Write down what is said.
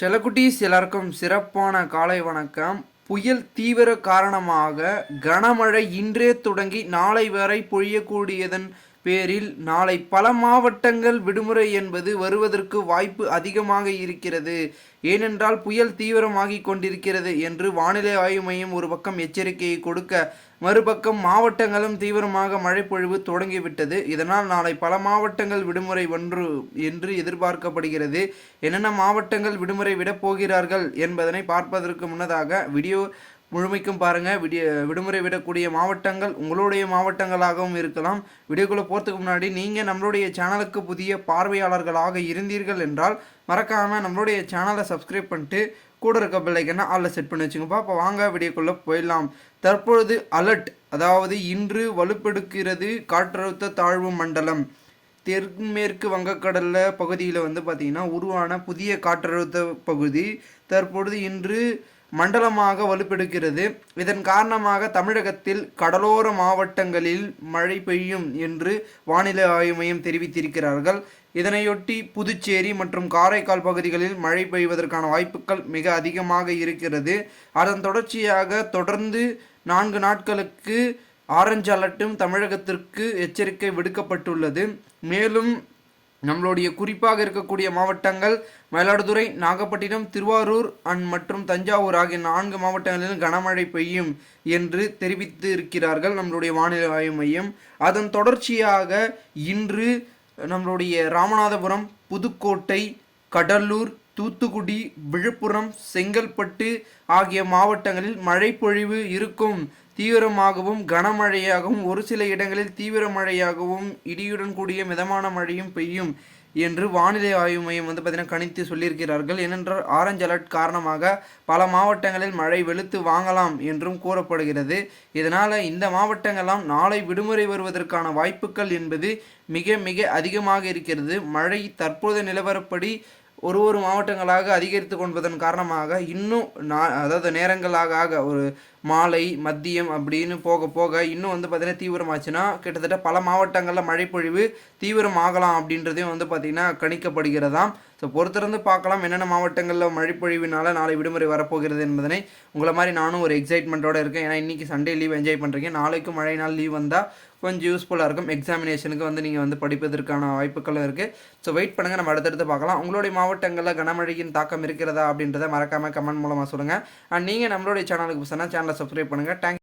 செல்லக்குட்டீஸ் எல்லாருக்கும் சிறப்பான காலை வணக்கம். புயல் தீவிர காரணமாக கனமழை இன்றே தொடங்கி நாளை வரை பொழியக்கூடியதன் பேரில் நாளை பல மாவட்டங்கள் விடுமுறை என்பது வருவதற்கு வாய்ப்பு அதிகமாக இருக்கிறது. ஏனென்றால் புயல் தீவிரமாகிக் கொண்டிருக்கிறது என்று வானிலை ஆய்வு மையம் ஒரு பக்கம் எச்சரிக்கையை கொடுக்க மறுபக்கம் மாவட்டங்களும் தீவிரமாக மழைப்பொழிவு தொடங்கிவிட்டது. இதனால் நாளை பல மாவட்டங்கள் விடுமுறை ஒன்று என்று எதிர்பார்க்கப்படுகிறது. என்னென்ன மாவட்டங்கள் விடுமுறை விடப் போகிறார்கள் என்பதனை பார்ப்பதற்கு முன்னதாக வீடியோ முழுமைக்கும் பாருங்கள் விடிய விடுமுறை விடக்கூடிய மாவட்டங்கள் உங்களுடைய மாவட்டங்களாகவும் இருக்கலாம். வீடியோக்குள்ளே போகிறதுக்கு முன்னாடி நீங்கள் நம்மளுடைய சேனலுக்கு புதிய பார்வையாளர்களாக இருந்தீர்கள் என்றால் மறக்காமல் நம்மளுடைய சேனலை சப்ஸ்கிரைப் பண்ணிட்டு கூட இருக்க பிள்ளைக்குன்னா ஆளில் செட் பண்ணி வச்சுங்கப்பா அப்போ வாங்க வீடியோக்குள்ளே போயிடலாம். தற்பொழுது அலர்ட் அதாவது இன்று வலுப்பெடுக்கிறது காற்றழுத்த தாழ்வு மண்டலம். தென்மேற்கு வங்கக்கடலில் பகுதியில் வந்து பார்த்திங்கன்னா உருவான புதிய காற்றழுத்த பகுதி. தற்பொழுது இன்று மண்டலமாக வலுப்பெடுக்கிறது. இதன் காரணமாக தமிழகத்தில் கடலோர மாவட்டங்களில் மழை பெய்யும் என்று வானிலை ஆய்வு மையம் தெரிவித்திருக்கிறார்கள். இதனையொட்டி புதுச்சேரி மற்றும் காரைக்கால் பகுதிகளில் மழை பெய்வதற்கான வாய்ப்புகள் மிக அதிகமாக இருக்கிறது. அதன் தொடர்ச்சியாக தொடர்ந்து நான்கு நாட்களுக்கு ஆரஞ்சு அலர்ட்டும் தமிழகத்திற்கு எச்சரிக்கை விடுக்கப்பட்டுள்ளது. மேலும் நம்மளுடைய குறிப்பாக இருக்கக்கூடிய மாவட்டங்கள் மயிலாடுதுறை நாகப்பட்டினம் திருவாரூர் அண்ட் மற்றும் தஞ்சாவூர் ஆகிய நான்கு மாவட்டங்களிலும் கனமழை பெய்யும் என்று தெரிவித்து இருக்கிறார்கள் நம்மளுடைய வானிலை ஆய்வு மையம். அதன் தொடர்ச்சியாக இன்று நம்மளுடைய ராமநாதபுரம் புதுக்கோட்டை கடலூர் தூத்துக்குடி விழுப்புரம் செங்கல்பட்டு ஆகிய மாவட்டங்களில் மழைப்பொழிவு இருக்கும். தீவிரமாகவும் கனமழையாகவும் ஒரு சில இடங்களில் தீவிர மழையாகவும் இடியுடன் கூடிய மிதமான மழையும் பெய்யும் என்று வானிலை ஆய்வு மையம் வந்து பார்த்தீங்கன்னா கணித்து சொல்லியிருக்கிறார்கள். ஏனென்றால் ஆரஞ்சு அலர்ட் காரணமாக பல மாவட்டங்களில் மழை வெளுத்து வாங்கலாம் என்றும் கூறப்படுகிறது. இதனால் இந்த மாவட்டங்கள்லாம் நாளை விடுமுறை வருவதற்கான வாய்ப்புகள் என்பது மிக மிக அதிகமாக இருக்கிறது. மழை தற்போதைய நிலவரப்படி ஒரு ஒரு மாவட்டங்களாக அதிகரித்து கொள்வதன் காரணமாக இன்னும் நான் அதாவது நேரங்களாக ஆக ஒரு மாலை மதியம் அப்படின்னு போக போக இன்னும் வந்து பார்த்திங்கன்னா தீவிரமாச்சுன்னா கிட்டத்தட்ட பல மாவட்டங்களில் மழைப்பொழிவு தீவிரமாகலாம் அப்படின்றதையும் வந்து பார்த்திங்கன்னா கணிக்கப்படுகிறதாம். ஸோ பொறுத்திருந்து பார்க்கலாம் என்னென்ன மாவட்டங்களில் மழைப்பொழிவினால் நாளை விடுமுறை வரப்போகிறது என்பதனை. உங்களை மாதிரி நானும் ஒரு எக்ஸைட்மெண்ட்டோடு இருக்கேன். ஏன்னா இன்றைக்கி சண்டே லீவ் என்ஜாய் பண்ணுறீங்க நாளைக்கு மழை நாள் லீவ் வந்தால் கொஞ்சம் யூஸ்ஃபுல்லாக இருக்கும். எக்ஸாமினேஷனுக்கு வந்து நீங்கள் வந்து படிப்பதற்கான வாய்ப்புகளும் இருக்குது ஸோ வெயிட் பண்ணுங்கள் நம்ம அடுத்தடுத்து பார்க்கலாம். உங்களுடைய மாவட்டங்களில் கனமழையின் தாக்கம் இருக்கிறதா அப்படின்றத மறக்காமல் கமெண்ட் மூலமாக சொல்லுங்கள் அண்ட் நீங்கள் நம்மளுடைய சேனலுக்கு புதுசாக சேனலை சப்ஸ்கிரைப் பண்ணுங்கள் தேங்க்